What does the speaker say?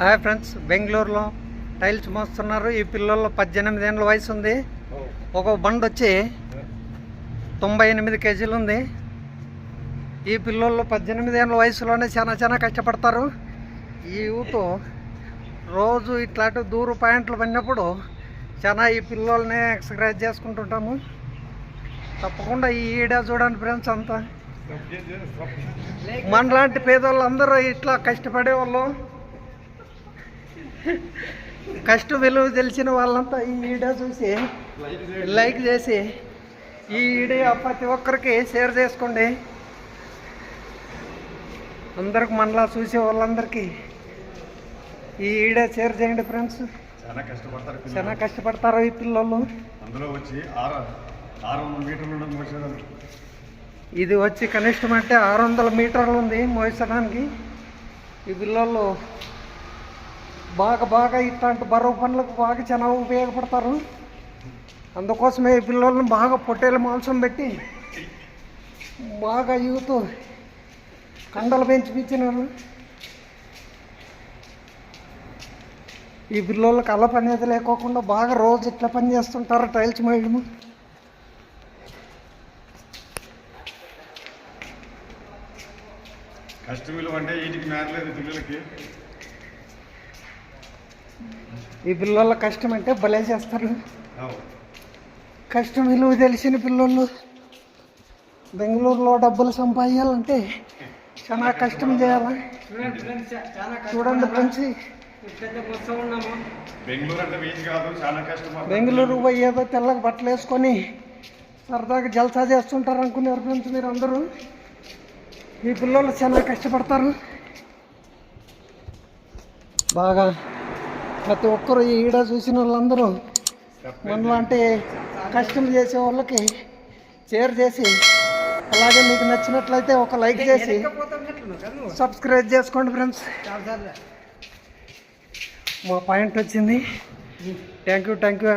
Hi friends బెంగళూరులో tiles మోస్తున్నారు. ఈ పిల్లల్లో పద్దెనిమిది ఏళ్ళ వయసు ఉంది. ఒక బండ్ వచ్చి తొంభై ఎనిమిది కేజీలు ఉంది. ఈ పిల్లల్లో పద్దెనిమిది ఏళ్ళ వయసులోనే చాలా చాలా కష్టపడతారు. ఈ యూత్ రోజు ఇట్లాంటి దూరు పాయింట్లు పడినప్పుడు చాలా ఈ పిల్లల్ని ఎక్స్క్రైజ్ చేసుకుంటుంటాము. తప్పకుండా ఈ ఈడ చూడండి ఫ్రెండ్స్ అంతా. మనలాంటి పేదోళ్ళు అందరూ ఇట్లా కష్టపడే వాళ్ళు కష్టం విలువ తెలిసిన వాళ్ళంతా ఈ వీడియో చూసి లైక్ చేసి ఈ వీడియో ప్రతి ఒక్కరికి షేర్ చేసుకోండి. అందరికి మనలా చూసే వాళ్ళందరికీ ఈ వీడియో షేర్ చేయండి ఫ్రెండ్స్. చాలా కష్టపడతారు. చాలా కష్టపడతారు ఈ పిల్లలు. అందులో వచ్చి ఆరు ఆరు వందల మీటర్లు మోసేదాన్ని ఇది వచ్చి కనిష్టం అంటే ఆరు వందల మీటర్లు ఉంది మోయించడానికి ఈ పిల్లలు బాగా బాగా ఇట్లాంటి బరువు పనులకు బాగా చాలా ఉపయోగపడతారు. అందుకోసమే ఈ పిల్లలను బాగా పొట్టేలు మాంసం పెట్టి బాగా యూత్ కండలు పెంచిపించినారు ఈ పిల్లలకు అల్ల పని అనేది లేకోకుండా బాగా రోజు ఇట్లా పని చేస్తుంటారు టైల్స్ మోయడము విలువ అంటే వీటికి మేరలేదు పిల్లలకి. ఈ పిల్లల కష్టం అంటే భలే చేస్తారు. కష్టం విలువ తెలిసిన పిల్లలు బెంగళూరులో డబ్బులు సంపాదించాలంటే చాలా కష్టం చేయాలి. చూడండి ఫ్రెండ్స్. బెంగళూరు పోయి ఏదో తెల్లగా బట్టలు వేసుకొని సరదాగా జల్సా చేస్తుంటారు అనుకున్నారు ఫ్రెండ్స్ మీరు అందరూ ఈ పిల్లలు చాలా కష్టపడతారు. బాగా ప్రతి ఒక్కరు ఈడ చూసిన వాళ్ళందరూ మనలాంటి కష్టం చేసే వాళ్ళకి షేర్ చేసి అలాగే మీకు నచ్చినట్లయితే ఒక లైక్ చేసి సబ్స్క్రైబ్ చేసుకోండి ఫ్రెండ్స్. మా పాయింట్ వచ్చింది. Thank you thank you.